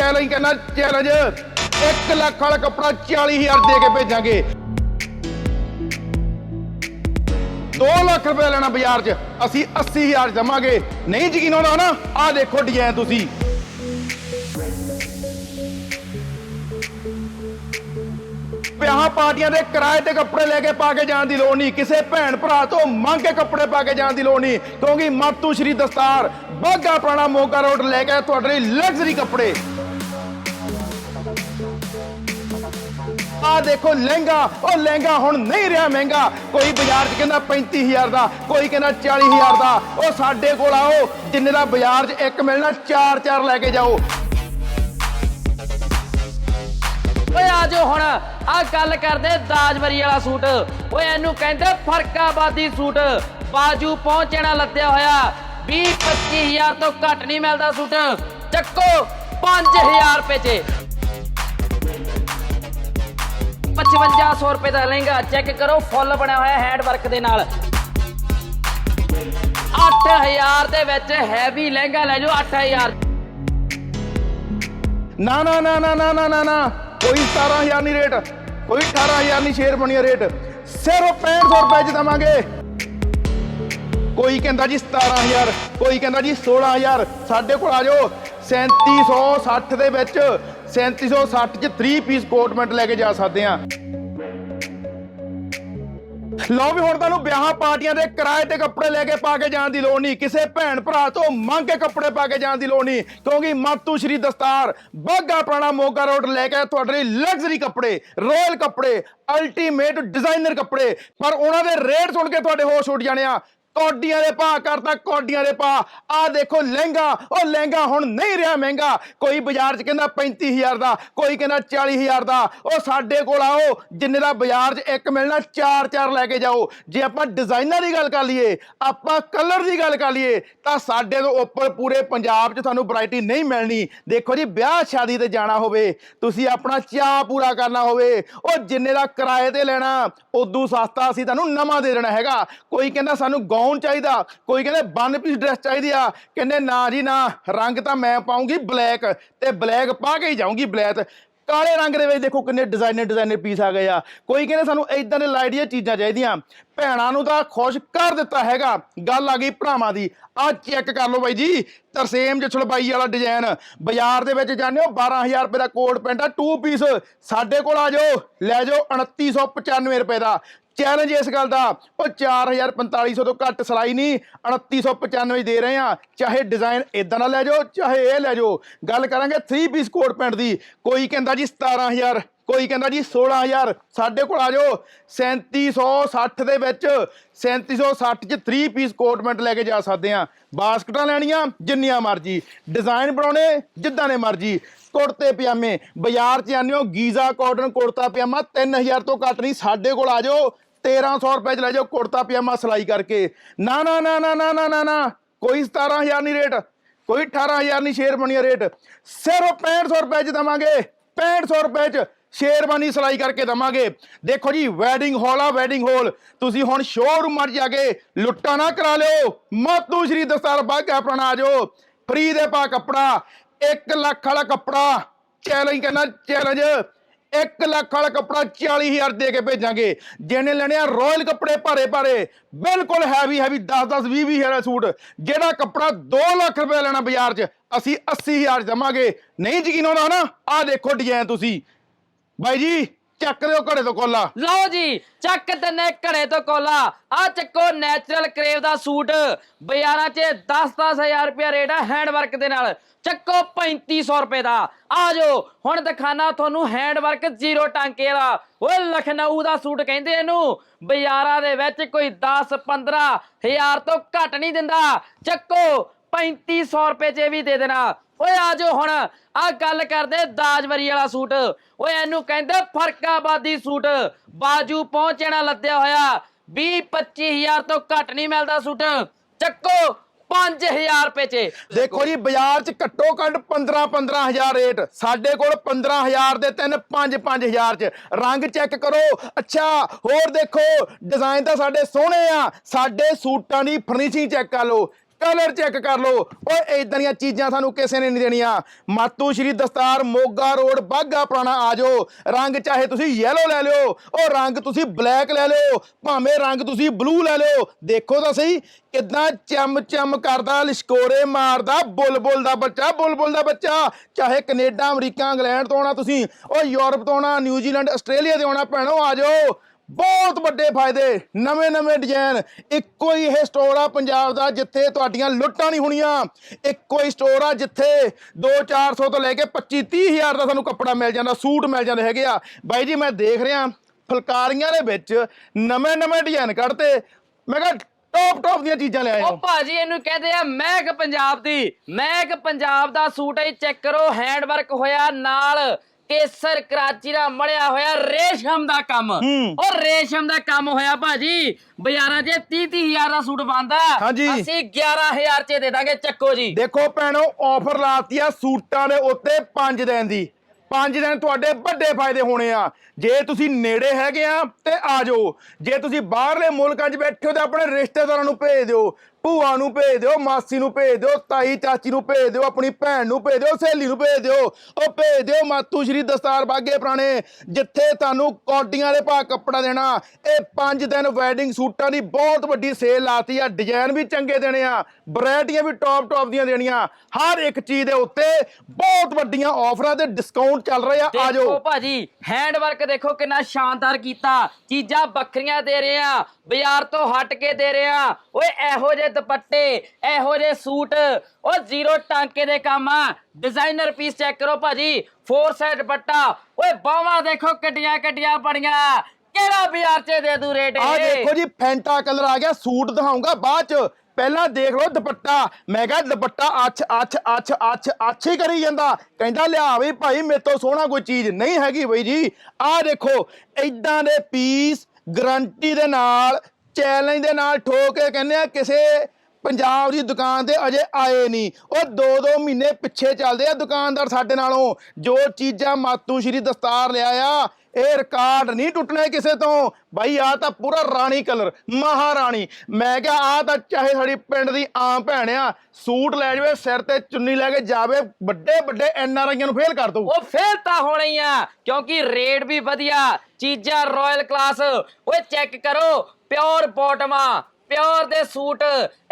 Challenge ਕਰਨਾ, challenge. 1 lakh ਵਾਲਾ ਕੱਪੜਾ 40000 ਦੇ ਕੇ ਭੇਜਾਂਗੇ। 2 ਲੱਖ ਰੁਪਏ ਲੈਣਾ ਬਾਜ਼ਾਰ 'ਚ, ਅਸੀਂ 80000 ਦਵਾਂਗੇ। ਨਹੀਂ ਯਕੀਨ ਆਉਂਦਾ ਨਾ, ਆਹ ਦੇਖੋ ਡਿਜ਼ਾਈਨ ਤੁਸੀਂ। ਵਿਆਹ ਪਾਰਟੀਆਂ ਦੇ ਕਿਰਾਏ ਤੇ ਕੱਪੜੇ ਲੈ ਕੇ ਪਾ ਕੇ ਜਾਣ ਦੀ ਲੋੜ ਨਹੀਂ। ਕਿਸੇ ਭੈਣ ਭਰਾ ਤੋਂ ਮੰਗ ਕੇ ਕੱਪੜੇ ਪਾ ਕੇ ਜਾਣ ਦੀ ਲੋੜ ਨਹੀਂ। ਕਿਉਂਕਿ ਮਾਤੂ ਸ਼੍ਰੀ ਦਸਤਾਰ ਬਾਗਾ ਪੁਰਾਣਾ ਮੋਗਾ ਰੋਡ ਲੈ ਕੇ ਤੁਹਾਡੇ ਲਈ ਲਗਜ਼ਰੀ ਕੱਪੜੇ। ਆ ਦੇਖੋ ਲਹਿੰਗਾ, ਉਹ ਲਹਿੰਗਾ ਹੁਣ ਨਹੀਂ ਰਿਹਾ ਮਹਿੰਗਾ। ਕੋਈ ਬਾਜ਼ਾਰ 'ਚ ਕਹਿੰਦਾ 35000 ਦਾ, ਕੋਈ ਕਹਿੰਦਾ 40000 ਦਾ। ਉਹ ਸਾਡੇ ਕੋਲ ਆਓ, ਜਿੰਨੇ ਦਾ ਬਾਜ਼ਾਰ 'ਚ ਇੱਕ ਮਿਲਣਾ ਚਾਰ ਚਾਰ ਲੈ ਕੇ ਜਾਓ। ਓਏ ਆਜੋ ਹੁਣ, ਆ ਗੱਲ ਕਰਦੇ ਦਾਜਵਰੀ ਵਾਲਾ ਸੂਟ। ਓਏ ਇਹਨੂੰ ਕਹਿੰਦੇ ਫਰਕਾਬਾਦੀ ਸੂਟ। ਬਾਜੂ ਪਹੁੰਚਣਾ ਲੱਦਿਆ ਹੋਇਆ। 20 25000 ਤੋਂ ਘੱਟ ਨਹੀਂ ਮਿਲਦਾ ਸੂਟ। ਚੱਕੋ 5000 ਰੁਪਏ 'ਚ। 5500 ਰੁਪਏ ਦਾ ਲਹਿੰਗਾ। ਚੈੱਕ ਕਰੋ, ਫੁੱਲ ਬਣਿਆ ਹੋਇਆ ਹੈਂਡ ਵਰਕ ਦੇ ਨਾਲ। 8000 ਦੇ ਵਿੱਚ ਹੈਵੀ ਲਹਿੰਗਾ ਲੈ ਜਾਓ 8000 ਨਾ ਨਾ ਨਾ ਨਾ ਨਾ ਨਾ ਨਾ ਨਾ। ਕੋਈ 17000 ਨਹੀਂ ਰੇਟ ਕੋਈ 18000 ਨਹੀਂ ਸ਼ੇਰ ਬਣਿਆ ਰੇਟ ਸਿਰਫ 6500 ਰੁਪਏ ਚ ਦਵਾਂਗੇ। ਕੋਈ ਕਹਿੰਦਾ ਜੀ 17000 ਕੋਈ ਕਹਿੰਦਾ ਜੀ 16000 ਸਾਡੇ ਕੋਲ ਆ ਜਾਓ 3760 ਦੇ ਵਿੱਚ 3760 ਚ 3 ਪੀਸ ਕੋਟਮੈਂਟ ਲੈ ਕੇ ਜਾ ਸਕਦੇ ਆ ਲਓ ਵੀ ਹੁਣ ਤੁਹਾਨੂੰ ਵਿਆਹਾਂ ਪਾਰਟੀਆਂ ਦੇ ਕਿਰਾਏ ਤੇ ਕੱਪੜੇ ਲੈ ਕੇ ਪਾ ਕੇ ਜਾਣ ਦੀ ਲੋੜ ਨਹੀਂ। ਕਿਸੇ ਭੈਣ ਭਰਾ ਤੋਂ ਮੰਗ ਕੇ ਕੱਪੜੇ ਪਾ ਕੇ ਜਾਣ ਦੀ ਲੋੜ ਨਹੀਂ। ਕਿਉਂਕਿ ਮਾਤੂ ਸ਼੍ਰੀ ਦਸਤਾਰ ਬਾਗਾ ਪੁਰਾਣਾ ਮੋਗਾ ਰੋਡ ਲੈ ਕੇ ਤੁਹਾਡੇ ਲਈ ਲਗਜ਼ਰੀ ਕੱਪੜੇ ਰਾਇਲ ਕੱਪੜੇ ਅਲਟੀਮੇਟ ਡਿਜ਼ਾਈਨਰ ਕੱਪੜੇ। ਪਰ ਉਹਨਾਂ ਦੇ ਰੇਟ ਸੁਣ ਕੇ ਤੁਹਾਡੇ ਹੋਸ਼ ਉੱਡ ਜਾਣੇ ਆ। ਕੌਡੀਆਂ ਦੇ ਭਾਅ ਕਰਤਾ, ਕੌਡੀਆਂ ਦੇ ਭਾਅ। ਆ ਦੇਖੋ ਲਹਿੰਗਾ, ਉਹ ਲਹਿੰਗਾ ਹੁਣ ਨਹੀਂ ਰਿਹਾ ਮਹਿੰਗਾ। ਕੋਈ ਬਾਜ਼ਾਰ 'ਚ ਕਹਿੰਦਾ 35000 ਦਾ, ਕੋਈ ਕਹਿੰਦਾ 40000 ਦਾ। ਉਹ ਸਾਡੇ ਕੋਲ ਆਓ, ਜਿੰਨੇ ਦਾ ਬਾਜ਼ਾਰ 'ਚ ਇੱਕ ਮਿਲਣਾ ਚਾਰ ਚਾਰ ਲੈ ਕੇ ਜਾਓ। ਜੇ ਆਪਾਂ ਡਿਜ਼ਾਈਨਰ ਦੀ ਗੱਲ ਕਰ ਲਈਏ, ਆਪਾਂ ਕਲਰ ਦੀ ਗੱਲ ਕਰ ਲਈਏ, ਤਾਂ ਸਾਡੇ ਤੋਂ ਉੱਪਰ ਪੂਰੇ ਪੰਜਾਬ 'ਚ ਤੁਹਾਨੂੰ ਵੈਰਾਈਟੀ ਨਹੀਂ ਮਿਲਣੀ। ਦੇਖੋ ਜੀ, ਵਿਆਹ ਸ਼ਾਦੀ ਤੇ ਜਾਣਾ ਹੋਵੇ, ਤੁਸੀਂ ਆਪਣਾ ਚਾਅ ਪੂਰਾ ਕਰਨਾ ਹੋਵੇ, ਉਹ ਜਿੰਨੇ ਦਾ ਕਿਰਾਏ ਤੇ ਲੈਣਾ, ਉਦੋਂ ਸਸਤਾ ਅਸੀਂ ਤੁਹਾਨੂੰ ਨਵਾਂ ਦੇ ਦੇਣਾ ਹੈਗਾ। ਕੋਈ ਕਹਿੰਦਾ ਸਾਨੂੰ ਗਾਊਨ ਚਾਹੀਦਾ। ਕੋਈ ਕਹਿੰਦੇ ਵਨ ਪੀਸ ਡਰੈਸ ਚਾਹੀਦੀ ਆ। ਕਹਿੰਦੇ ਨਾ ਜੀ, ਨਾ, ਰੰਗ ਤਾਂ ਮੈਂ ਪਾਉਂਗੀ ਬਲੈਕ ਤੇ ਬਲੈਕ ਪਾ ਕੇ ਹੀ ਜਾਊਂਗੀ ਬਲੈਕ ਕਾਲੇ ਰੰਗ ਦੇ ਵਿੱਚ ਦੇਖੋ ਕਿੰਨੇ ਡਿਜ਼ਾਈਨਰ ਡਿਜ਼ਾਈਨਰ ਪੀਸ ਆ ਗਏ ਆ। ਕੋਈ ਕਹਿੰਦੇ ਸਾਨੂੰ ਇਦਾਂ ਦੇ ਲਾਈਡੀਆਂ ਚੀਜ਼ਾਂ ਚਾਹੀਦੀਆਂ। ਭੈਣਾਂ ਨੂੰ ਤਾਂ ਖੁਸ਼ ਕਰ ਦਿੱਤਾ ਹੈਗਾ। ਗੱਲ ਆ ਗਈ ਭਰਾਵਾਂ ਦੀ। ਆ ਚੈੱਕ ਕਰ ਲਓ ਬਾਈ ਜੀ। ਤਰਸੇਮ ਜਛਲਬਾਈ ਵਾਲਾ ਡਿਜ਼ਾਈਨ ਬਾਜ਼ਾਰ ਦੇ ਵਿੱਚ ਜਾਂਦੇ ਹੋ 12000 ਰੁਪਏ ਦਾ ਕੋਟ ਪੈਂਟ ਆ 2 ਪੀਸ ਸਾਡੇ ਕੋਲ ਆ ਜਾਓ, ਲੈ ਜਾਓ 2995 ਰੁਪਏ ਦਾ। ਚੈਲੰਜ ਇਸ ਗੱਲ ਦਾ। ਉਹ 4450 ਤੋਂ ਘੱਟ ਸਲਾਈ ਨਹੀਂ 2995 ਦੇ ਰਹੇ ਆ। ਚਾਹੇ ਡਿਜ਼ਾਈਨ ਇਦਾਂ ਦਾ ਲੈ ਜਾਓ, ਚਾਹੇ ਇਹ ਲੈ ਜਾਓ। ਗੱਲ ਕਰਾਂਗੇ 3 ਪੀਸ ਕੋਟ ਪੈਂਟ ਦੀ। ਕੋਈ ਕਹਿੰਦਾ ਜੀ 17000 ਕੋਈ ਕਹਿੰਦਾ ਜੀ 16000 ਸਾਡੇ ਕੋਲ ਆ ਜਾਓ। 3760 ਦੇ ਵਿੱਚ 3760 ਚ 3 ਪੀਸ ਕੋਟ ਮੈਂਟ ਲੈ ਕੇ ਜਾ ਸਕਦੇ ਆ ਬਾਸਕਟਾਂ ਲੈਣੀਆਂ, ਜਿੰਨੀਆਂ ਮਰਜ਼ੀ। ਡਿਜ਼ਾਈਨ ਬਣਾਉਣੇ, ਜਿੱਦਾਂ ਦੇ ਮਰਜ਼ੀ। ਕੁੜਤੇ, ਪਜਾਮੇ, ਬਾਜ਼ਾਰ 'ਚ ਜਾਂਦੇ ਹੋ, ਗੀਜ਼ਾ ਕਾਟਨ ਕੁੜਤਾ, ਪਜਾਮਾ 3000 ਤੋਂ ਘੱਟ ਨਹੀਂ, ਸਾਡੇ ਕੋਲ ਆ ਜਾਓ। 1300 ਰੁਪਏ ਚ ਲੈ ਜਾਓ ਕੁੜਤਾ, ਪਜਾਮਾ ਸਲਾਈ ਕਰਕੇ। ਨਾ ਨਾ ਨਾ ਨਾ ਨਾ ਨਾ ਨਾ ਕੋਈ 17000 ਨਹੀਂ ਰੇਟ ਕੋਈ 18000 ਨਹੀਂ, ਸ਼ੇਰ ਬਣਿਆ ਰੇਟ ਸਿਰਫ 6500 ਰੁਪਏ ਚ ਦਵਾਂਗੇ। 6500 ਰੁਪਏ ਚ ਸ਼ੇਰਵਾਨੀ ਸਿਲਾਈ ਕਰਕੇ ਦਵਾਂਗੇ। ਦੇਖੋ ਜੀ ਵੈਡਿੰਗ ਹਾਲ ਆ ਵੈਡਿੰਗ ਹਾਲ ਤੁਸੀਂ ਹੁਣ ਸ਼ੋਰੂਮ 'ਚ ਜਾ ਕੇ ਲੁੱਟਾ ਨਾ ਕਰਾ ਲਿਓ। ਮਾਤੂ ਸ਼੍ਰੀ ਦਸਤਾਰ ਬਾਗਾ ਆਪਣਾ ਆ ਜਾਓ। ਫ੍ਰੀ ਦੇ ਪਾ ਕੱਪੜਾ 1 ਲੱਖ ਵਾਲਾ ਕੱਪੜਾ। ਚੈਲੰਜ ਕਰਨਾ ਚੈਲੰਜ 1 ਲੱਖ ਵਾਲਾ ਕੱਪੜਾ 40000 ਦੇ ਕੇ ਭੇਜਾਂਗੇ। ਜਿਹਨੇ ਲੈਣੇ ਆ ਰਾਇਲ ਕੱਪੜੇ ਭਾਰੇ ਭਾਰੇ, ਬਿਲਕੁਲ ਹੈਵੀ ਹੈਵੀ 10 10 20 20 ਹਜ਼ਾਰ ਸੂਟ। ਜਿਹੜਾ ਕੱਪੜਾ 2 ਲੱਖ ਰੁਪਏ ਲੈਣਾ ਬਾਜ਼ਾਰ 'ਚ, ਅਸੀਂ 80000 ਦਵਾਂਗੇ। ਨਹੀਂ ਯਕੀਨ ਆਉਂਦਾ ਨਾ? ਆਹ ਦੇਖੋ ਡਿਜ਼ਾਈਨ ਤੁਸੀਂ। ਬਾਈ ਜੀ, ਚੱਕ ਦਿਓ ਘੜੇ ਤੋਂ ਕੋਲਾ। ਲਓ ਜੀ, ਚੱਕ ਤਨੇ ਘੜੇ ਤੋਂ ਕੋਲਾ। ਆ ਚੱਕੋ ਨੈਚੁਰਲ ਕਰੇਵ ਦਾ ਸੂਟ। ਬਾਜ਼ਾਰਾਂ 'ਚ 10-10000 ਰੁਪਏ ਰੇਟ ਆ ਹੈਂਡ ਵਰਕ ਦੇ ਨਾਲ। ਚੱਕੋ 3500 ਰੁਪਏ ਦਾ। ਆ ਜਾਓ, ਹੁਣ ਦਿਖਾਣਾ ਤੁਹਾਨੂੰ ਹੈਂਡ ਵਰਕ ਜ਼ੀਰੋ ਟਾਂਕੇ ਵਾਲਾ। ਓਏ, ਲਖਨਊ ਦਾ ਸੂਟ ਕਹਿੰਦੇ ਇਹਨੂੰ। ਬਾਜ਼ਾਰਾਂ ਦੇ ਵਿੱਚ ਕੋਈ 10-15 ਹਜ਼ਾਰ ਤੋਂ ਘੱਟ ਨਹੀਂ ਦਿੰਦਾ। ਚੱਕੋ 3500 ਰੁਪਏ 'ਚ ਵੀ ਦੇ ਦੇਣਾ। ਓਏ ਆ ਜਾਓ ਹੁਣ, ਆ ਗੱਲ ਕਰਦੇ ਦਾਜਵਰੀ ਵਾਲਾ ਸੂਟ। ਓਏ ਇਹਨੂੰ ਕਹਿੰਦੇ ਫਰਕਾਬਾਦੀ ਸੂਟ। ਬਾਜੂ ਪਹੁੰਚਣਾ ਲੱਦਿਆ ਹੋਇਆ। 20 25000 ਤੋਂ ਘੱਟ ਨਹੀਂ ਮਿਲਦਾ ਸੂਟ। ਚੱਕੋ 5000 ਰੁਪਏ 'ਚ। ਦੇਖੋ ਜੀ, ਬਾਜ਼ਾਰ 'ਚ ਘੱਟੋ ਘੱਟ 15 15000 ਰੇਟ। ਸਾਡੇ ਕੋਲ 15000 ਦੇ ਤਿੰਨ 5 5000 'ਚ। ਰੰਗ ਚੈੱਕ ਕਰੋ। ਅੱਛਾ, ਹੋਰ ਦੇਖੋ, ਡਿਜ਼ਾਈਨ ਤਾਂ ਸਾਡੇ ਸੋਹਣੇ ਆ। ਸਾਡੇ ਸੂਟਾਂ ਦੀ ਫਰਨੀਚਿੰਗ ਚੈੱਕ ਕਰ ਲਓ। ਕਲਰ ਚੈੱਕ ਕਰ ਲਓ। ਓਏ ਇਦਾਂ ਦੀਆਂ ਚੀਜ਼ਾਂ ਸਾਨੂੰ ਕਿਸੇ ਨੇ ਨਹੀਂ ਦੇਣੀਆਂ। ਮਾਤੂ ਸ਼੍ਰੀ ਦਸਤਾਰ ਮੋਗਾ ਰੋਡ ਬਾਗਾ ਪੁਰਾਣਾ ਆ ਜਾਓ। ਰੰਗ ਚਾਹੇ ਤੁਸੀਂ ਯੈਲੋ ਲੈ ਲਿਓ, ਉਹ ਰੰਗ ਤੁਸੀਂ ਬਲੈਕ ਲੈ ਲਿਓ, ਭਾਵੇਂ ਰੰਗ ਤੁਸੀਂ ਬਲੂ ਲੈ ਲਿਓ। ਦੇਖੋ ਤਾਂ ਸਹੀ, ਕਿਦਾਂ ਚਮ ਚਮ ਕਰਦਾ, ਲਿਸ਼ਕੋਰੇ ਮਾਰਦਾ, ਬੁਲਬੁਲ ਦਾ ਬੱਚਾ, ਬੁਲਬੁਲ ਦਾ ਬੱਚਾ। ਚਾਹੇ ਕੈਨੇਡਾ, ਅਮਰੀਕਾ, ਇੰਗਲੈਂਡ ਤੋਂ ਆਉਣਾ ਤੁਸੀਂ, ਉਹ ਯੂਰਪ ਤੋਂ ਆਉਣਾ, ਨਿਊਜ਼ੀਲੈਂਡ, ਆਸਟ੍ਰੇਲੀਆ ਦੇ ਆਉਣਾ, ਭੈਣੋ, ਆ ਜਾਓ। ਬਹੁਤ ਵੱਡੇ ਫਾਇਦੇ, ਨਵੇਂ ਨਵੇਂ ਡਿਜ਼ਾਈਨ ਇੱਕੋ ਹੀ ਇਹ ਸਟੋਰ ਆ ਪੰਜਾਬ ਦਾ ਜਿੱਥੇ ਤੁਹਾਡੀਆਂ ਲੁੱਟਾਂ ਨਹੀਂ ਹੋਣੀਆਂ। ਇੱਕੋ ਹੀ ਸਟੋਰ ਆ ਜਿੱਥੇ 2-400 ਤੋਂ ਲੈ ਕੇ 25-30 ਹਜ਼ਾਰ ਦਾ ਸਾਨੂੰ ਕੱਪੜਾ ਮਿਲ ਜਾਂਦਾ, ਸੂਟ ਮਿਲ ਜਾਂਦੇ ਹੈਗੇ ਆ। ਬਾਈ ਜੀ, ਮੈਂ ਦੇਖ ਰਿਹਾ, ਫੁਲਕਾਰੀਆਂ ਦੇ ਵਿੱਚ ਨਵੇਂ ਨਵੇਂ ਡਿਜ਼ਾਈਨ ਕੱਢਤੇ। ਮੈਂ ਕਿਹਾ ਟੌਪ ਟੌਪ ਦੀਆਂ ਚੀਜ਼ਾਂ ਲੈ ਆਏ ਉਹ ਭਾਜੀ, ਇਹਨੂੰ ਕਹਿੰਦੇ ਆ ਮਹਿਕ ਪੰਜਾਬ ਦੀ। ਮਹਿਕ ਪੰਜਾਬ ਦਾ ਸੂਟ ਹੈ ਚੈੱਕ ਕਰੋ ਹੈਂਡ ਵਰਕ ਹੋਇਆ ਨਾਲ। ਕੇਸਰ ਕਰਾਚੀ ਦਾ ਮੜਿਆ ਹੋਇਆ ਰੇਸ਼ਮ ਦਾ ਕੰਮ। ਹੂੰ। ਉਹ ਰੇਸ਼ਮ ਦਾ ਕੰਮ ਹੋਇਆ ਭਾਜੀ। ਬਾਜ਼ਾਰਾਂ 'ਚ 30 ਹਜ਼ਾਰ ਦਾ ਸੂਟ ਬਣਦਾ। ਹਾਂਜੀ। ਅਸੀਂ 11000 'ਚ ਦੇ ਦਾਂਗੇ ਚੱਕੋ ਜੀ। ਦੇਖੋ ਭੈਣੋ ਆਫਰ ਲਾਤੀ ਆ ਸੂਟਾਂ ਦੇ ਉੱਤੇ 5 ਦਿਨ ਦੀ। 5 ਦਿਨ ਤੁਹਾਡੇ ਵੱਡੇ ਫਾਇਦੇ ਹੋਣੇ ਆ। ਜੇ ਤੁਸੀਂ ਨੇੜੇ ਹੈਗੇ ਆ ਤੇ ਆ ਜਾਓ। ਜੇ ਤੁਸੀਂ ਬਾਹਰਲੇ ਮੁਲਕਾਂ 'ਚ ਬੈਠੇ ਹੋ ਤੇ ਆਪਣੇ ਰਿਸ਼ਤੇਦਾਰਾਂ ਨੂੰ ਭੇਜ ਦਿਓ। ਭੂਆ ਨੂੰ ਭੇਜ ਦਿਓ, ਮਾਸੀ ਨੂੰ ਭੇਜ ਦਿਓ, ਤਾਈ ਚਾਚੀ ਨੂੰ ਭੇਜ ਦਿਓ, ਆਪਣੀ ਭੈਣ ਨੂੰ ਭੇਜ ਦਿਓ, ਸਹੇਲੀ ਨੂੰ ਭੇਜ ਦਿਓ, ਉਹ ਭੇਜ ਦਿਓ ਮਾਤੂ ਸ਼੍ਰੀ ਦਸਤਾਰ ਬਾਗੇ ਪੁਰਾਣੇ, ਜਿੱਥੇ ਤੁਹਾਨੂੰ ਕੌਡੀਆਂ ਵਾਲੇ ਭਾਅ ਕੱਪੜਾ ਦੇਣਾ। ਇਹ 5 ਦਿਨ ਵੈਡਿੰਗ ਸੂਟਾਂ ਦੀ ਬਹੁਤ ਵੱਡੀ ਸੇਲ ਲਾਤੀ ਆ ਡਿਜ਼ਾਈਨ ਵੀ ਚੰਗੇ ਦੇਣੇ ਆ ਵੈਰਾਈਟੀਆਂ ਵੀ ਟੌਪ ਟੌਪ ਦੀਆਂ ਦੇਣੀਆਂ। ਹਰ ਇੱਕ ਚੀਜ਼ ਦੇ ਉੱਤੇ ਬਹੁਤ ਵੱਡੀਆਂ ਆਫਰਾਂ ਤੇ ਡਿਸਕਾਊਂਟ ਚੱਲ ਰਹੇ ਆ ਆ ਦੇਖੋ ਜਾਓ ਭਾਜੀ ਹੈਂਡ ਵਰਕ ਦੇਖੋ ਕਿੰਨਾ ਸ਼ਾਨਦਾਰ ਕੀਤਾ। ਚੀਜ਼ਾਂ ਬੱਕਰੀਆਂ ਦੇ ਰਹੇ ਆ, ਬਾਜ਼ਾਰ ਤੋਂ ਹਟ ਕੇ ਦੇ ਰਹੇ ਆ। ਓਏ, ਇਹੋ ਜਿਹੇ ਦੁਪੱਟੇ ਇਹੋ ਜਿਹੇ ਸੂਟ। ਉਹ ਜ਼ੀਰੋ ਟਾਂਕੇ ਦੇ ਕੰਮ ਆ। ਡਿਜ਼ਾਈਨਰ ਪੀਸ ਚੈੱਕ ਕਰੋ ਭਾਜੀ। Four side dupatta. ਓਏ ਬਾਹਾਂ ਦੇਖੋ ਕੱਡੀਆਂ ਕੱਡੀਆਂ ਬੜੀਆਂ ਕਿਹੜਾ ਬਾਜ਼ਾਰ 'ਚ ਦੇ ਦੂ ਰੇਟ ਆ? ਦੇਖੋ ਜੀ ਫੈਂਟਾ ਕਲਰ ਆ ਗਿਆ। ਸੂਟ ਦਿਖਾਉਂਗਾ ਬਾਅਦ ਚ। ਪਹਿਲਾਂ ਦੇਖ ਲਓ ਦੁਪੱਟਾ। ਮੈਂ ਕਿਹਾ ਦੁਪੱਟਾ ਅੱਛ ਅੱਛ ਅੱਛ ਅੱਛ ਅੱਛ ਹੀ ਕਰੀ ਜਾਂਦਾ। ਕਹਿੰਦਾ ਲਿਆ ਵੀ ਭਾਈ ਮੇਰੇ ਤੋਂ ਸੋਹਣਾ ਕੋਈ ਚੀਜ਼ ਨਹੀਂ ਹੈਗੀ ਬਈ ਜੀ। ਆਹ ਦੇਖੋ ਇਦਾਂ ਦੇ ਪੀਸ ਗਰੰਟੀ ਦੇ ਨਾਲ ਚੈਲੰਜ ਦੇ ਨਾਲ ਠੋਕ ਕੇ ਕਹਿੰਦੇ ਆ, ਕਿਸੇ ਪੰਜਾਬ ਦੀ ਦੁਕਾਨ ਤੇ ਅਜੇ ਆਏ ਨਹੀਂ। ਉਹ ਦੋ ਦੋ ਮਹੀਨੇ ਪਿੱਛੇ ਚੱਲਦੇ ਆ ਦੁਕਾਨਦਾਰ ਸਾਡੇ ਨਾਲੋਂ। ਜੋ ਚੀਜ਼ਾਂ ਮਾਤੂ ਸ਼੍ਰੀ ਦਸਤਾਰ ਲਿਆ ਆ ਇਹ ਰਿਕਾਰਡ ਨਹੀਂ ਟੁੱਟਣੇ ਕਿਸੇ ਤੋਂ। ਬਾਈ ਆ ਤਾਂ ਪੂਰਾ ਰਾਣੀ ਕਲਰ ਮਹਾਰਾਣੀ। ਮੈਂ ਕਿਹਾ ਆ ਤਾਂ ਚਾਹੇ ਸਾਡੀ ਪਿੰਡ ਦੀ ਆਮ ਭੈਣ ਆ, ਸੂਟ ਲੈ ਜਾਵੇ, ਸਿਰ ਤੇ ਚੁੰਨੀ ਲੈ ਕੇ ਜਾਵੇ, ਵੱਡੇ ਵੱਡੇ ਐਨ ਆਰ ਆਈਆਂ ਨੂੰ ਫੇਲ ਕਰ ਦਊ। ਉਹ ਫੇਲ ਤਾਂ ਹੋਣਾ ਹੀ ਆ, ਕਿਉਂਕਿ ਰੇਟ ਵੀ ਵਧੀਆ, ਚੀਜ਼ਾਂ ਰਾਇਲ ਕਲਾਸ ਓਏ ਚੈੱਕ ਕਰੋ ਪਿਓਰ ਬਾਟਮਾਂ ਪਿਓਰ ਦੇ ਸੂਟ।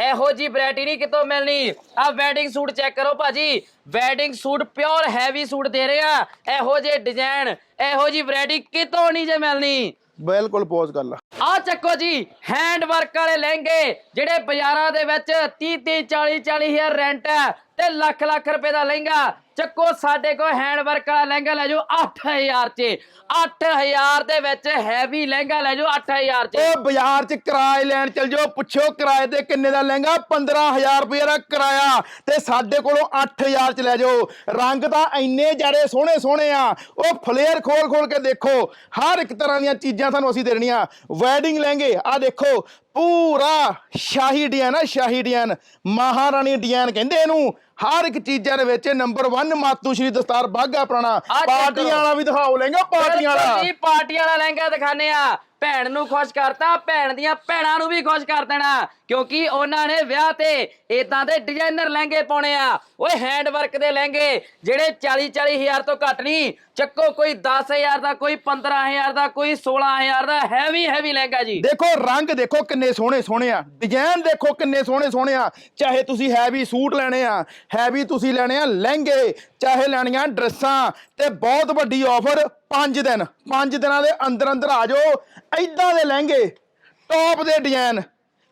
ਇਹੋ ਜੀ ਵੈਰਾਈਟੀ ਨਹੀਂ ਕਿਤੋਂ ਮਿਲਣੀ। ਆ ਵੈਡਿੰਗ ਸੂਟ ਚੈੱਕ ਕਰੋ ਭਾਜੀ। Wedding suit pure heavy suit ਦੇ ਰਹੇ ਆ। ਇਹੋ ਜੇ ਡਿਜ਼ਾਈਨ ਇਹੋ ਜੀ ਵੈਰਾਈਟੀ ਕਿਤੋਂ ਨਹੀਂ ਜੇ ਮਿਲਣੀ। ਬਿਲਕੁਲ ਪੋਜ਼ ਕਰ ਲਾ। ਆ ਚੱਕੋ ਜੀ ਹੈਂਡ ਵਰਕ ਵਾਲੇ ਲਹਿੰਗੇ ਜਿਹੜੇ ਬਾਜ਼ਾਰਾਂ ਦੇ ਵਿੱਚ 30 30 40 40 ਹਜ਼ਾਰ ਰੈਂਟ ਹੈ ਤੇ ਲੱਖ ਲੱਖ ਰੁਪਏ ਦਾ ਲਹਿੰਗਾ। ਚੱਕੋ ਸਾਡੇ ਕੋਲ ਹੈਂਡ ਵਰਕ ਵਾਲਾ ਲਹਿੰਗਾ ਲੈ ਜਾਓ 8000 ਚ। 8000 ਦੇ ਵਿੱਚ ਹੈਵੀ ਲਹਿੰਗਾ ਲੈ ਜਾਓ 8000 ਚ। ਉਹ ਬਾਜ਼ਾਰ 'ਚ ਕਿਰਾਏ ਲੈਣ ਚਲ ਜਾਓ ਪੁੱਛੋ ਕਿਰਾਏ ਤੇ ਕਿੰਨੇ ਦਾ ਲਹਿੰਗਾ 15000 ਰੁਪਏ ਦਾ ਕਿਰਾਇਆ। ਤੇ ਸਾਡੇ ਕੋਲੋਂ 8000 ਚ ਲੈ ਜਾਓ। ਰੰਗ ਤਾਂ ਇੰਨੇ ਜ਼ਿਆਦੇ ਸੋਹਣੇ ਸੋਹਣੇ ਆ। ਉਹ ਫਲੇਅਰ ਖੋਲ ਖੋਲ ਕੇ ਦੇਖੋ। ਹਰ ਇੱਕ ਤਰ੍ਹਾਂ ਦੀਆਂ ਚੀਜ਼ਾਂ ਤੁਹਾਨੂੰ ਅਸੀਂ ਦੇਣੀਆਂ। ਵੈਡਿੰਗ ਲਹਿੰਗੇ ਆ ਦੇਖੋ ਪੂਰਾ ਸ਼ਾਹੀ ਡਿਜ਼ਾਈਨ ਆ ਸ਼ਾਹੀ ਡਿਜ਼ਾਈਨ ਮਹਾਰਾਣੀ ਡਿਜ਼ਾਈਨ ਕਹਿੰਦੇ ਇਹਨੂੰ। ਹਰ ਇੱਕ ਚੀਜ਼ਾਂ ਦੇ ਵਿੱਚ ਨੰਬਰ 1 ਮਾਤੂ ਸ਼੍ਰੀ ਦਸਤਾਰ ਬਾਗਾ ਪੁਰਾਣਾ। ਪਾਰਟੀਆਂ। ਵਾਲਾ ਵੀ ਦਿਖਾਓ ਲਹਿੰਗਾ ਪਾਰਟੀਆਂ ਵਾਲਾ। ਜੀ ਪਾਰਟੀਆਂ ਵਾਲਾ ਲਹਿੰਗਾ ਦਿਖਾਣੇ ਆ। ਭੈਣ ਨੂੰ ਖੁਸ਼ ਕਰਤਾ, ਭੈਣ ਦੀਆਂ ਭੈਣਾਂ ਨੂੰ ਵੀ ਖੁਸ਼ ਕਰ ਦੇਣਾ। ਕਿਉਂਕਿ ਉਹਨਾਂ ਨੇ ਵਿਆਹ ਤੇ ਇਦਾਂ ਦੇ ਡਿਜ਼ਾਈਨਰ ਲਹਿੰਗੇ ਪਾਉਣੇ ਆ। ਓਏ ਹੈਂਡ ਵਰਕ ਦੇ ਲਹਿੰਗੇ, ਜਿਹੜੇ 40 40 ਹਜ਼ਾਰ ਤੋਂ ਘੱਟ ਨਹੀਂ, ਚੱਕੋ ਕੋਈ 10000 ਦਾ, ਕੋਈ 15000 ਦਾ, ਕੋਈ 16000 ਦਾ ਹੈਵੀ ਹੈਵੀ ਲਹਿੰਗਾ ਜੀ। ਦੇਖੋ, ਰੰਗ ਦੇਖੋ ਕਿੰਨੇ ਸੋਹਣੇ ਸੋਹਣੇ ਆ। ਡਿਜ਼ਾਈਨ ਦੇਖੋ ਕਿੰਨੇ ਸੋਹਣੇ ਸੋਹਣੇ ਆ। ਚਾਹੇ ਤੁਸੀਂ ਹੈਵੀ ਸੂਟ ਲੈਣੇ ਆ ਹੈਵੀ ਤੁਸੀਂ ਲੈਣੇ ਆ ਲਹਿੰਗੇ, ਚਾਹੇ ਲੈਣੀਆਂ ਡਰੈਸਾਂ, ਤੇ ਬਹੁਤ ਵੱਡੀ ਆਫਰ 5 ਦਿਨ 5 ਦਿਨਾਂ ਦੇ ਅੰਦਰ ਅੰਦਰ ਆ ਜਾਓ ਐਦਾਂ ਦੇ ਲਹਿੰਗੇ ਟੌਪ ਦੇ ਡਿਜ਼ਾਈਨ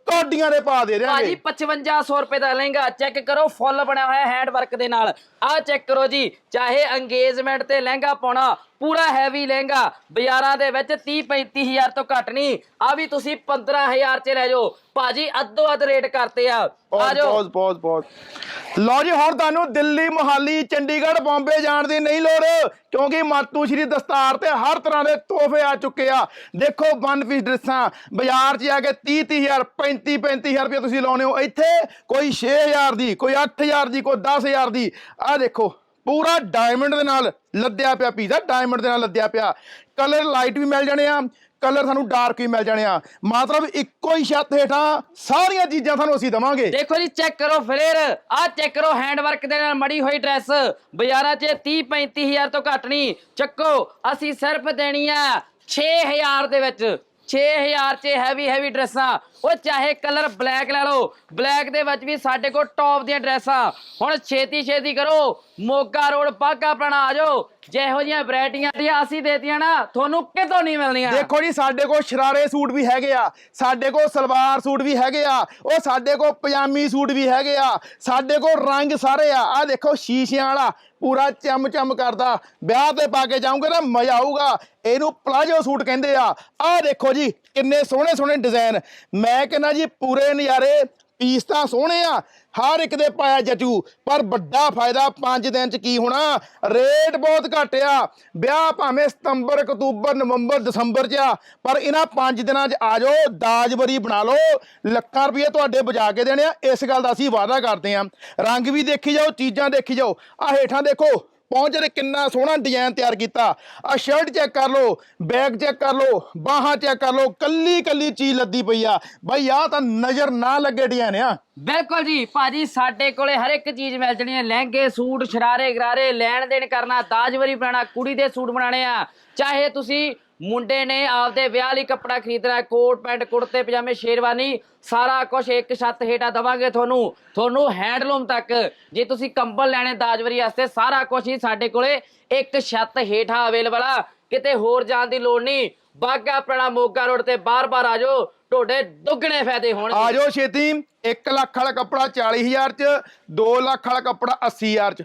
ਕੋਡੀਆਂ ਦੇ ਪਾ ਦੇ ਭਾਜੀ ਦਿਆਂਗੇ 5500 ਰੁਪਏ ਦਾ ਲਹਿੰਗਾ ਚੈੱਕ ਕਰੋ ਫੁੱਲ ਬਣਿਆ ਹੋਇਆ ਹੈਂਡ ਵਰਕ ਦੇ ਨਾਲ। ਆਹ ਚੈੱਕ ਕਰੋ ਜੀ, ਚਾਹੇ ਅੰਗੇਜਮੈਂਟ ਤੇ ਲਹਿੰਗਾ ਪਾਉਣਾ ਪੂਰਾ ਹੈਵੀ ਲਹਿੰਗਾ। ਬਾਜ਼ਾਰਾਂ ਦੇ ਵਿੱਚ 30 35000 ਤੋਂ ਘੱਟ ਨਹੀਂ। ਆ ਵੀ ਤੁਸੀਂ 15000 ਚ ਲੈ ਜਾਓ। ਭਾਜੀ ਅੱਧੋ ਅੱਧ ਰੇਟ ਕਰਤੇ ਆ। ਆ ਜਾਓ। ਪੌਜ਼ ਪੌਜ਼ ਪੌਜ਼ ਲਓ ਜੀ ਹੁਣ ਤੁਹਾਨੂੰ ਦਿੱਲੀ ਮੋਹਾਲੀ ਚੰਡੀਗੜ੍ਹ ਬੰਬੇ ਜਾਣ ਦੀ ਨਹੀਂ ਲੋੜ ਕਿਉਂਕਿ ਮਾਤੂ ਸ਼੍ਰੀ ਦਸਤਾਰ ਤੇ ਹਰ ਤਰ੍ਹਾਂ ਦੇ ਤੋਹਫੇ ਆ ਚੁੱਕੇ ਆ। ਦੇਖੋ ਵਨ ਪੀਸ ਡਰੈਸਾਂ ਬਾਜ਼ਾਰ 'ਚ ਜਾ ਕੇ 30 30000 35 35000 ਰੁਪਏ ਤੁਸੀਂ ਲਾਉਨੇ ਹੋ। ਇੱਥੇ ਕੋਈ 6000 ਦੀ ਕੋਈ 8000 ਦੀ ਕੋਈ 10000 ਦੀ। ਆ ਦੇਖੋ ਪੂਰਾ ਡਾਇਮੰਡ ਦੇ ਨਾਲ ਲੱਦਿਆ ਪਿਆ ਪੀਜ਼ਾ ਡਾਇਮੰਡ ਦੇ ਨਾਲ ਲੱਦਿਆ ਪਿਆ। ਕਲਰ ਲਾਈਟ ਵੀ ਮਿਲ ਜਾਣੇ ਆ ਕਲਰ ਤੁਹਾਨੂੰ ਡਾਰਕ ਹੀ ਮਿਲ ਜਾਣੇ ਆ। ਮਤਲਬ ਇੱਕੋ ਹੀ ਛੱਤ ਹੇਠਾਂ ਸਾਰੀਆਂ ਚੀਜ਼ਾਂ ਤੁਹਾਨੂੰ ਅਸੀਂ ਦਵਾਂਗੇ। ਦੇਖੋ ਜੀ ਚੈੱਕ ਕਰੋ ਫਲੇਰ ਆਹ ਚੈੱਕ ਕਰੋ ਹੈਂਡਵਰਕ ਦੇ ਨਾਲ ਮੜੀ ਹੋਈ ਡਰੈਸ ਬਾਜ਼ਾਰਾਂ 'ਚ 30 35000 ਤੋਂ ਘੱਟ ਨਹੀਂ। ਚੱਕੋ, ਅਸੀਂ ਸਿਰਫ ਦੇਣੀ ਆ 6000 ਦੇ ਵਿੱਚ। 6000 'ਚ ਹੈਵੀ ਹੈਵੀ ਡਰੈਸਾਂ। ਉਹ ਚਾਹੇ ਕਲਰ ਬਲੈਕ ਲੈ ਲਓ। ਬਲੈਕ ਦੇ ਵਿੱਚ ਵੀ ਸਾਡੇ ਕੋਲ ਟੌਪ ਦੀਆਂ ਡਰੈਸਾਂ। ਹੁਣ ਛੇਤੀ ਛੇਤੀ ਕਰੋ। ਮੋਗਾ ਰੋਡ ਬਾਗਾ ਆਪਣਾ ਆ ਜਾਓ। ਜਿਹੋ ਜਿਹੀਆਂ ਵੈਰਾਈਟੀਆਂ ਦੀਆਂ ਅਸੀਂ ਦੇਤੀਆਂ ਨਾ, ਤੁਹਾਨੂੰ ਕਿਤੋਂ ਨਹੀਂ ਮਿਲਣੀਆਂ। ਦੇਖੋ ਜੀ, ਸਾਡੇ ਕੋਲ ਸ਼ਰਾਰੇ ਸੂਟ ਵੀ ਹੈਗੇ ਆ। ਸਾਡੇ ਕੋਲ ਸਲਵਾਰ ਸੂਟ ਵੀ ਹੈਗੇ ਆ। ਉਹ ਸਾਡੇ ਕੋਲ ਪਜਾਮੀ ਸੂਟ ਵੀ ਹੈਗੇ ਆ। ਸਾਡੇ ਕੋਲ ਰੰਗ ਸਾਰੇ ਆ। ਆ ਦੇਖੋ, ਸ਼ੀਸ਼ਿਆਂ ਵਾਲਾ। ਪੂਰਾ ਚਮ ਚਮ ਕਰਦਾ। ਵਿਆਹ ਤੇ ਪਾ ਕੇ ਜਾਓਗੇ ਨਾ ਮਜ਼ਾ ਆਊਗਾ। ਇਹਨੂੰ ਪਲਾਜੋ ਸੂਟ ਕਹਿੰਦੇ ਆ। ਆਹ ਦੇਖੋ ਜੀ, ਕਿੰਨੇ ਸੋਹਣੇ ਸੋਹਣੇ ਡਿਜ਼ਾਈਨ ਮੈਂ ਕਹਿੰਦਾ ਜੀ, ਪੂਰੇ ਨਜ਼ਾਰੇ ਪੀਸ ਤਾਂ ਸੋਹਣੇ ਆ, ਹਰ ਇੱਕ ਦੇ ਪਾਇਆ ਜਚੂ ਪਰ ਵੱਡਾ ਫਾਇਦਾ 5 ਦਿਨ ਚ ਕੀ ਹੋਣਾ? ਰੇਟ ਬਹੁਤ ਘੱਟ ਆ। ਵਿਆਹ ਭਾਵੇਂ ਸਤੰਬਰ, ਅਕਤੂਬਰ, ਨਵੰਬਰ, ਦਸੰਬਰ ਚ ਆ, ਪਰ ਇਹਨਾਂ 5 ਦਿਨਾਂ ਚ ਆ ਜਾਓ ਦਾਜਵਰੀ ਬਣਾ ਲਓ। ਲੱਖਾਂ ਰੁਪਏ ਤੁਹਾਡੇ ਬਚਾ ਕੇ ਦੇਣੇ ਆ। ਇਸ ਗੱਲ ਦਾ ਅਸੀਂ ਵਾਅਦਾ ਕਰਦੇ ਆ। ਰੰਗ ਵੀ ਦੇਖੀ ਜਾਓ, ਚੀਜ਼ਾਂ ਦੇਖੀ ਜਾਓ। ਆ ਹੇਠਾਂ ਦੇਖੋ। ਪਹੁੰਚ ਦੇ ਕਿੰਨਾ ਸੋਹਣਾ ਡਿਜ਼ਾਈਨ ਤਿਆਰ ਕੀਤਾ। ਆ ਸ਼ਰਟ ਚੈੱਕ ਕਰ ਲਓ ਬੈਗ ਚੈੱਕ ਕਰ ਲਓ, ਬਾਹਾਂ ਚੈੱਕ ਕਰ ਲਓ, ਕੱਲੀ ਕੱਲੀ ਚੀਜ਼ ਲੱਦੀ ਪਈ ਆ। ਬਈ ਆ ਤਾਂ ਨਜ਼ਰ ਨਾ ਲੱਗੇ ਡਿਜ਼ਾਈਨ ਆ। ਬਿਲਕੁਲ ਜੀ, ਭਾਜੀ ਸਾਡੇ ਕੋਲੇ ਹਰ ਇੱਕ ਚੀਜ਼ ਮਿਲ ਜਣੀ ਹੈ ਲਹਿੰਗੇ, ਸੂਟ, ਸ਼ਰਾਰੇ, ਗਰਾਰੇ ਲੈਣ ਦੇਣ ਕਰਨਾ ਦਾਜਵਰੀ ਬਣਾਉਣਾ, ਕੁੜੀ ਦੇ ਸੂਟ ਬਣਾਣੇ ਆ। ਚਾਹੇ ਤੁਸੀਂ ਮੁੰਡੇ ਨੇ ਆਪਦੇ ਵਿਆਹ ਲਈ ਕੱਪੜਾ ਖਰੀਦਣਾ ਕੋਟ, ਪੈਂਟ, ਕੁੜਤੇ, ਪਜਾਮੇ, ਸ਼ੇਰਵਾਨੀ, ਸਾਰਾ ਕੁਝ ਇੱਕ ਛੱਤ ਹੇਠਾਂ ਦਵਾਂਗੇ ਤੁਹਾਨੂੰ। ਤੁਹਾਨੂੰ ਹੈਂਡਲੂਮ ਤੱਕ, ਜੇ ਤੁਸੀਂ ਕੰਬਲ ਲੈਣੇ ਦਾਜਵਰੀ ਵਾਸਤੇ, ਸਾਰਾ ਕੁਝ ਹੀ ਸਾਡੇ ਕੋਲੇ ਇੱਕ ਛੱਤ ਹੇਠਾਂ ਅਵੇਲੇਬਲ ਆ। ਕਿਤੇ ਹੋਰ ਜਾਣ ਦੀ ਲੋੜ ਨਹੀਂ। ਬਾਗਾ ਆਪਣਾ ਮੋਗਾ ਰੋਡ ਤੇ ਬਾਰ-ਬਾਰ ਆ ਜਾਓ, ਤੁਹਾਡੇ ਦੁੱਗਣੇ ਫਾਇਦੇ ਹੋਣਗੇ। ਆ ਜਾਓ ਛੇਤੀ। 1 ਲੱਖ ਵਾਲਾ ਕੱਪੜਾ 40000 ਚ 2 ਲੱਖ ਵਾਲਾ ਕੱਪੜਾ 80000 ਚ।